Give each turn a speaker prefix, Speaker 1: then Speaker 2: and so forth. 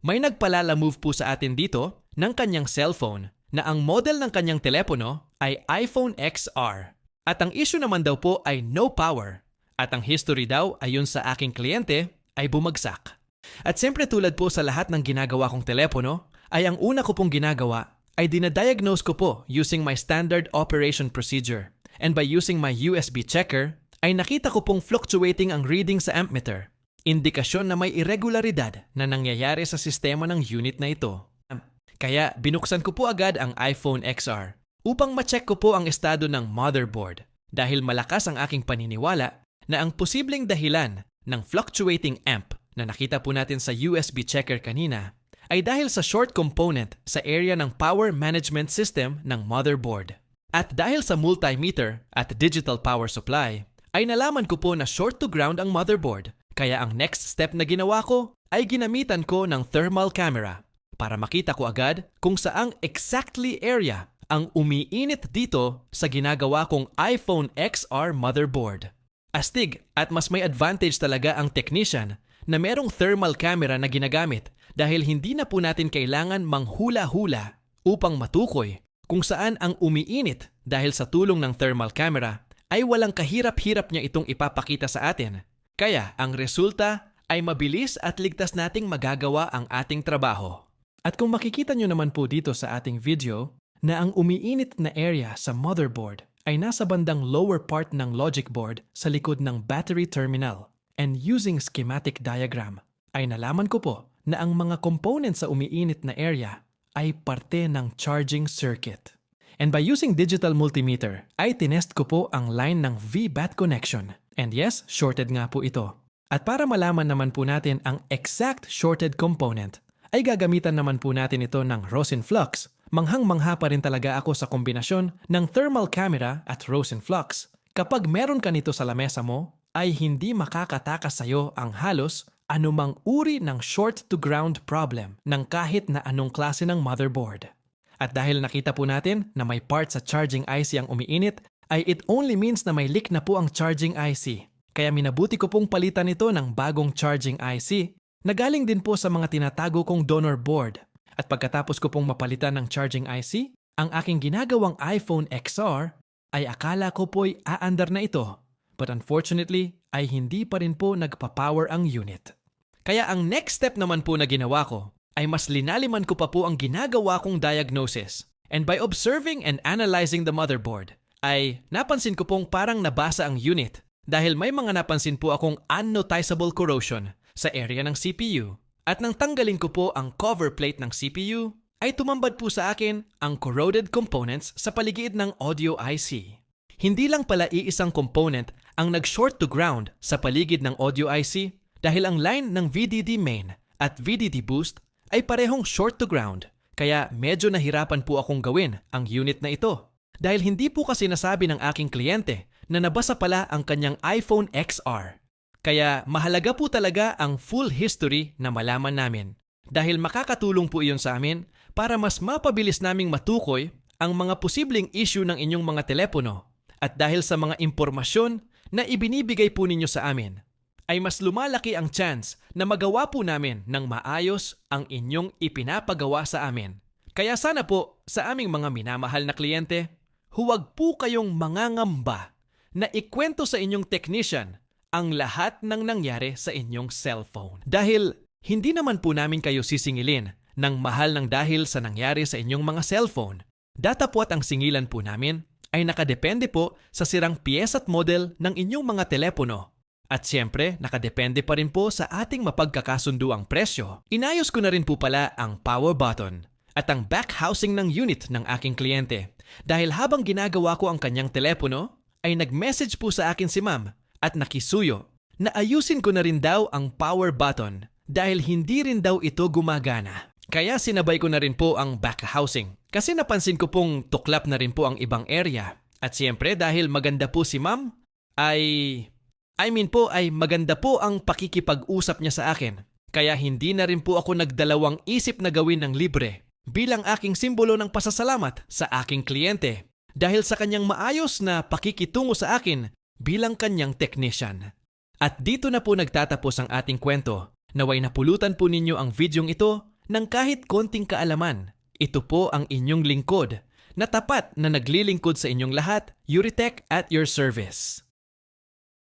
Speaker 1: May nagpalala move po sa atin dito ng kanyang cellphone na ang model ng kanyang telepono ay iPhone XR. At ang issue naman daw po ay no power. At ang history daw ayon sa aking kliyente ay bumagsak. At siyempre tulad po sa lahat ng ginagawa kong telepono, ay ang una ko pong ginagawa ay dinadiagnose ko po using my standard operation procedure. And by using my USB checker, ay nakita ko pong fluctuating ang reading sa ammeter. Indikasyon na may irregularidad na nangyayari sa sistema ng unit na ito. Kaya binuksan ko po agad ang iPhone XR upang ma-check ko po ang estado ng motherboard dahil malakas ang aking paniniwala na ang posibleng dahilan ng fluctuating amp na nakita po natin sa USB checker kanina ay dahil sa short component sa area ng power management system ng motherboard. At dahil sa multimeter at digital power supply, ay nalaman ko po na short to ground ang motherboard. Kaya ang next step na ginawa ko ay ginamitan ko ng thermal camera para makita ko agad kung saang exactly area ang umiinit dito sa ginagawa kong iPhone XR motherboard. Astig at mas may advantage talaga ang technician na merong thermal camera na ginagamit dahil hindi na po natin kailangan manghula-hula upang matukoy kung saan ang umiinit dahil sa tulong ng thermal camera ay walang kahirap-hirap niya itong ipapakita sa atin. Kaya ang resulta ay mabilis at ligtas nating magagawa ang ating trabaho. At kung makikita nyo naman po dito sa ating video na ang umiinit na area sa motherboard ay nasa bandang lower part ng logic board sa likod ng battery terminal. And using schematic diagram ay nalaman ko po na ang mga components sa umiinit na area ay parte ng charging circuit. And by using digital multimeter, ay tinest ko po ang line ng VBAT connection. And yes, shorted nga po ito. At para malaman naman po natin ang exact shorted component, ay gagamitan naman po natin ito ng Rosin Flux. Manghang-mangha pa rin talaga ako sa kombinasyon ng thermal camera at Rosin Flux. Kapag meron ka nito sa lamesa mo, ay hindi makakatakas sa'yo ang halos anumang uri ng short to ground problem ng kahit na anong klase ng motherboard. At dahil nakita po natin na may part sa charging IC ang umiinit, ay it only means na may leak na po ang charging IC. Kaya minabuti ko pong palitan ito ng bagong charging IC na galing din po sa mga tinatago kong donor board. At pagkatapos ko pong mapalitan ng charging IC, ang aking ginagawang iPhone XR ay akala ko po'y aandar na ito. But unfortunately, ay hindi pa rin po nagpa-power ang unit. Kaya ang next step naman po na ginawa ko ay mas linaliman ko pa po ang ginagawa kong diagnosis. And by observing and analyzing the motherboard, ay napansin ko pong parang nabasa ang unit dahil may mga napansin po akong unnoticeable corrosion sa area ng CPU. At nang tanggalin ko po ang cover plate ng CPU, ay tumambad po sa akin ang corroded components sa paligid ng audio IC. Hindi lang pala iisang component ang nag-short to ground sa paligid ng audio IC dahil ang line ng VDD main at VDD boost ay parehong short to ground. Kaya medyo nahirapan po akong gawin ang unit na ito. Dahil hindi po kasi nasabi ng aking kliyente na nabasa pala ang kanyang iPhone XR. Kaya mahalaga po talaga ang full history na malaman namin. Dahil makakatulong po iyon sa amin para mas mapabilis naming matukoy ang mga posibleng issue ng inyong mga telepono. At dahil sa mga impormasyon na ibinibigay po ninyo sa amin, ay mas lumalaki ang chance na magawa po namin ng maayos ang inyong ipinapagawa sa amin. Kaya sana po sa aming mga minamahal na kliyente, huwag po kayong mangangamba na ikwento sa inyong technician ang lahat ng nangyari sa inyong cellphone. Dahil hindi naman po namin kayo sisingilin ng mahal ng dahil sa nangyari sa inyong mga cellphone. Datapwat ang singilan po namin ay nakadepende po sa sirang piyesa at model ng inyong mga telepono. At siyempre, nakadepende pa rin po sa ating mapagkakasundo ang presyo. Inayos ko na rin po pala ang power button at ang back housing ng unit ng aking kliyente. Dahil habang ginagawa ko ang kanyang telepono, ay nag-message po sa akin si ma'am at nakisuyo na ayusin ko na rin daw ang power button dahil hindi rin daw ito gumagana. Kaya sinabay ko na rin po ang back housing kasi napansin ko pong tuklap na rin po ang ibang area. At siyempre dahil maganda po si ma'am, ay... I mean po ay maganda po ang pakikipag-usap niya sa akin. Kaya hindi na rin po ako nagdalawang isip na gawin ng libre bilang aking simbolo ng pasasalamat sa aking kliyente dahil sa kanyang maayos na pakikitungo sa akin bilang kanyang technician. At dito na po nagtatapos ang ating kwento. Naway napulutan po ninyo ang videong ito ng kahit konting kaalaman. Ito po ang inyong lingkod na tapat na naglilingkod sa inyong lahat, Euritech at your service.